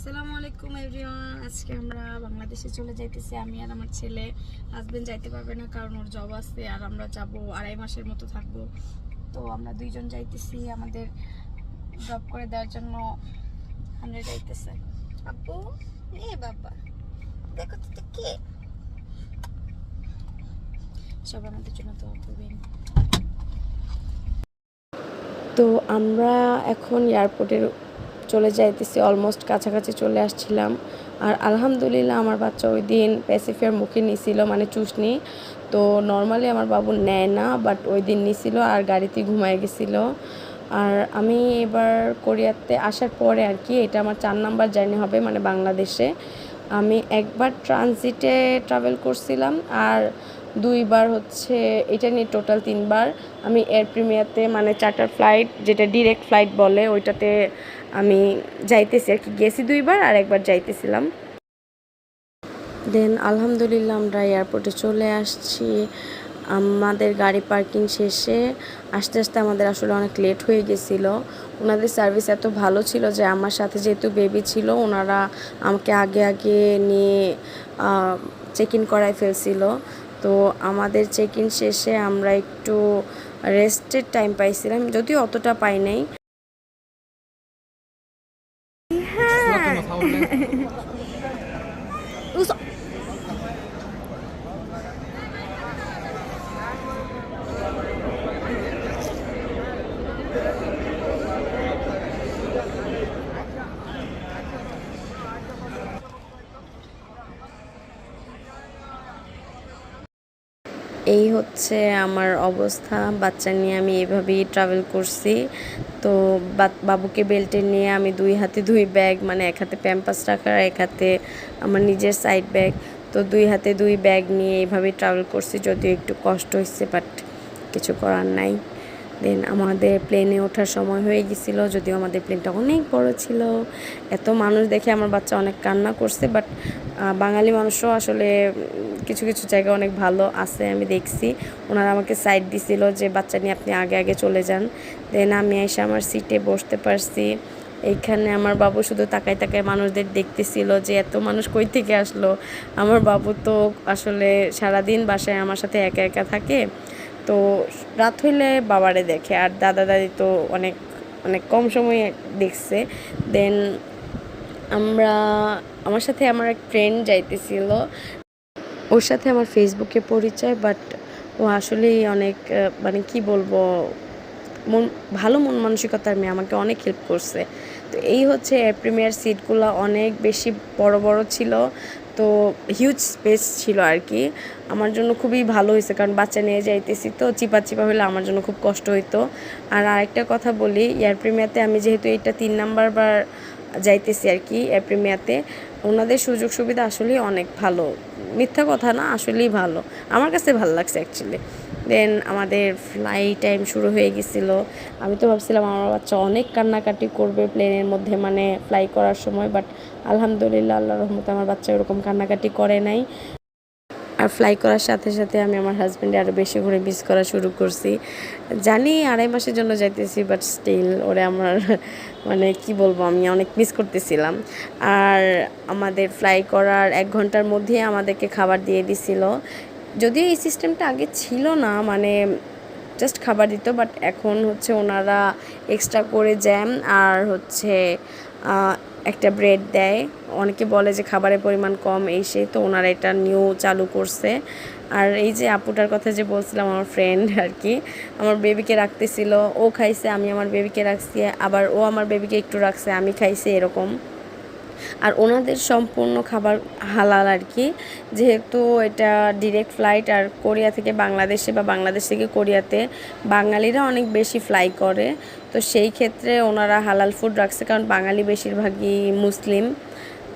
আসসালামু আলাইকুম এভরিওয়ান। আজকে আমরা বাংলাদেশে চলে যাইতেছি। আমি আর আমার ছেলে হাজবেন্ড যাইতে পারবে না কারণ ওর জব আছে আর আমরা যাব আড়াই মাসের মতো থাকব। তো আমরা দুইজন যাইতেছি আমাদের জব করে দেওয়ার জন্য। আমরা যাইতেছে। আপু এ বাবা, দেখো তো কে? সব আমাদের জন্য দোয়া করবেন। তো আমরা এখন এয়ারপোর্টের চলে যাইতেছি অলমোস্ট কাছাকাছি চলে আসছিলাম। আর আলহামদুলিল্লাহ আমার বাচ্চা ওই দিন প্যাসিফিয়ার মুখে নিছিল মানে চুষনি। তো নর্মালি আমার বাবু নেয় না বাট ওই দিন নিছিল আর গাড়িতে ঘুমায় গেছিল। আর আমি এবার কোরিয়াতে আসার পরে আর কি, এটা আমার চার নাম্বার জার্নি হবে মানে বাংলাদেশে। আমি একবার ট্রানজিটে ট্রাভেল করছিলাম আর দুইবার হচ্ছে, এটা নিয়ে টোটাল তিনবার। আমি এয়ার প্রিমিয়াতে মানে চার্টার ফ্লাইট যেটা ডিরেক্ট ফ্লাইট বলে, ওইটাতে আমি যাইতেছি আর কি। গেছি দুইবার, আর একবার যাইতেছিলাম। দেন আলহামদুলিল্লাহ আমরা এয়ারপোর্টে চলে আসছি। আমাদের গাড়ি পার্কিং শেষে আস্তে আস্তে আমাদের আসলে অনেক লেট হয়ে গেছিল। ওনাদের সার্ভিস এত ভালো ছিল যে আমার সাথে যেহেতু বেবি ছিল, ওনারা আমাকে আগে আগে নিয়ে চেক ইন করায় ফেলছিল। তো আমাদের চেক ইন শেষে আমরা একটু রেস্টের টাইম পাইছিলাম, যদিও অতটা পাই নাই। এই হচ্ছে আমার অবস্থা। বাচ্চা নিয়ে আমি এভাবেই ট্রাভেল করছি। তো বাবুকে বেল্টে নিয়ে আমি দুই হাতে দুই ব্যাগ মানে এক হাতে প্যাম্পাস রাখার এক হাতে আমার নিজের সাইড ব্যাগ তো দুই হাতে দুই ব্যাগ নিয়ে এইভাবেই ট্রাভেল করছি, যদিও একটু কষ্ট হচ্ছে বাট কিছু করার নাই। দেন আমাদের প্লেনে ওঠার সময় হয়ে গেছিল, যদিও আমাদের প্লেনটা অনেক বড় ছিল। এত মানুষ দেখে আমার বাচ্চা অনেক কান্না করছে বাট বাঙালি মানুষও আসলে কিছু কিছু জায়গা অনেক ভালো আছে, আমি দেখছি। ওনারা আমাকে সাইড দিছিল যে, বাচ্চা নিয়ে আপনি আগে আগে চলে যান। দেন আমি এসে আমার সিটে বসতে পারছি। এইখানে আমার বাবু শুধু তাকায় তাকায় মানুষদের দেখতেছিল যে, এত মানুষ কই থেকে আসলো? আমার বাবু তো আসলে সারাদিন বাসায় আমার সাথে একা একা থাকে। তো রাত হইলে বাবারে দেখে আর দাদা দাদি তো অনেক অনেক কম সময়ে দেখছে। দেন আমরা, আমার সাথে আমার এক ফ্রেন্ড যাইতেছিল। ওর সাথে আমার ফেসবুকে পরিচয় বাট ও আসলেই অনেক মানে কি বলব, মন, ভালো মন মানসিকতার মেয়ে, আমাকে অনেক হেল্প করছে। তো এই হচ্ছে প্রিমিয়ার সিটগুলো অনেক বেশি বড় বড় ছিল। তো হিউজ স্পেস ছিল আর কি আমার জন্য খুবই ভালো হয়েছে, কারণ বাচ্চা নিয়ে যাইতেছি তো, চিপা চিপা হলে আমার জন্য খুব কষ্ট হইতো। আর আরেকটা কথা বলি এয়ার প্রিমিয়াতে আমি যেহেতু এটা তিন নাম্বার বার যাইতেছি আর কি এয়ার প্রিমিয়াতে, ওনাদের সুযোগ সুবিধা আসলেই অনেক ভালো। মিথ্যা কথা না, আসলেই ভালো। আমার কাছে ভালো লাগছে অ্যাকচুয়ালি দেন আমাদের ফ্লাই টাইম শুরু হয়ে গেছিল। আমি তো ভাবছিলাম আমার বাচ্চা অনেক কান্নাকাটি করবে প্লেনের মধ্যে মানে ফ্লাই করার সময় বাট আলহামদুলিল্লাহ আল্লাহ রহমতে আমার বাচ্চা এরকম কান্নাকাটি করে নাই। আর ফ্লাই করার সাথে সাথে আমি আমার হাজব্যান্ডে আরও বেশি করে মিস করা শুরু করছি। জানি আড়াই মাসের জন্য যাইতেছি বাট স্টিল ওরে আমার মানে কি বলব, আমি অনেক মিস করতেছিলাম। আর আমাদের ফ্লাই করার এক ঘণ্টার মধ্যে আমাদেরকে খাবার দিয়ে দিছিল। যদিও এই সিস্টেমটা আগে ছিল না মানে জাস্ট খাবার দিত বাট এখন হচ্ছে ওনারা এক্সট্রা করে জ্যাম আর হচ্ছে একটা ব্রেড দেয়। অনেকে বলে যে খাবারের পরিমাণ কম, এই সেই তো ওনারা এটা নিউ চালু করছে। আর এই যে আপুটার কথা যে বলছিলাম, আমার ফ্রেন্ড আর কি, আমার বেবিকে রাখতেছিল, ও খাইছে, আমি আমার বেবিকে রাখছি, আবার ও আমার বেবিকে একটু রাখছে, আমি খাইছি এরকম। আর ওনাদের সম্পূর্ণ খাবার হালাল আর কি। যেহেতু এটা ডিরেক্ট ফ্লাইট আর কোরিয়া থেকে বাংলাদেশে বা বাংলাদেশ থেকে কোরিয়াতে বাঙালিরা অনেক বেশি ফ্লাই করে। তো সেই ক্ষেত্রে ওনারা হালাল ফুড রাখছে, কারণ বাঙালি বেশিরভাগই মুসলিম।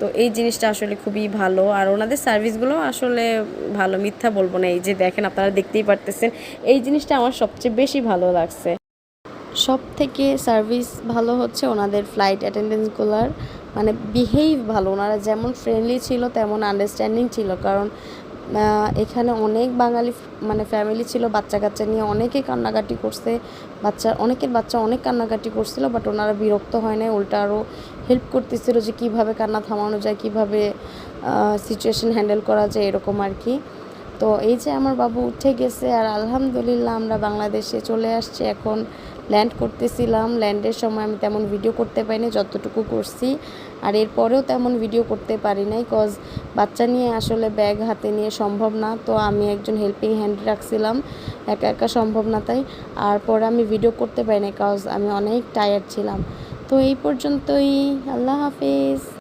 তো এই জিনিসটা আসলে খুবই ভালো। আর ওনাদের সার্ভিসগুলো আসলে ভালো, মিথ্যা বলব না। এই যে দেখেন, আপনারা দেখতেই পারতেছেন, এই জিনিসটা আমার সবচেয়ে বেশি ভালো লাগছে। সব থেকে সার্ভিস ভালো হচ্ছে ওনাদের ফ্লাইট অ্যাটেন্ডেন্সগুলোর মানে বিহেভ ভালো, ওনারা যেমন ফ্রেন্ডলি ছিল, তেমন আন্ডারস্ট্যান্ডিং ছিল। কারণ এখানে অনেক বাঙালি মানে ফ্যামিলি ছিল বাচ্চা কাচ্চা নিয়ে অনেকে কান্নাকাটি করছে, বাচ্চা, অনেকের বাচ্চা অনেক কান্নাকাটি করছিল বাট ওনারা বিরক্ত হয় নাই, উল্টা আরও হেল্প করতেছিল যে কীভাবে কান্না থামানো যায়, কীভাবে সিচুয়েশন হ্যান্ডেল করা যায়, এরকম আর কি। তো এই যে আমার বাবু উঠে গেছে, আর আলহামদুলিল্লাহ আমরা বাংলাদেশে চলে আসছি। এখন ল্যান্ড করতেছিলাম ল্যান্ডের সময় আমি তেমন ভিডিও করতে পারিনি, যতটুকু করছি। আর এরপরেও তেমন ভিডিও করতে পারি নাই কজ বাচ্চা নিয়ে আসলে ব্যাগ হাতে নিয়ে সম্ভব না। তো আমি একজন হেল্পিং হ্যান্ড রাখছিলাম, একা একা সম্ভব না তাই। আর পরে আমি ভিডিও করতে পারি না কজ আমি অনেক টায়ার্ড ছিলাম। তো এই পর্যন্তই, আল্লাহ হাফিজ।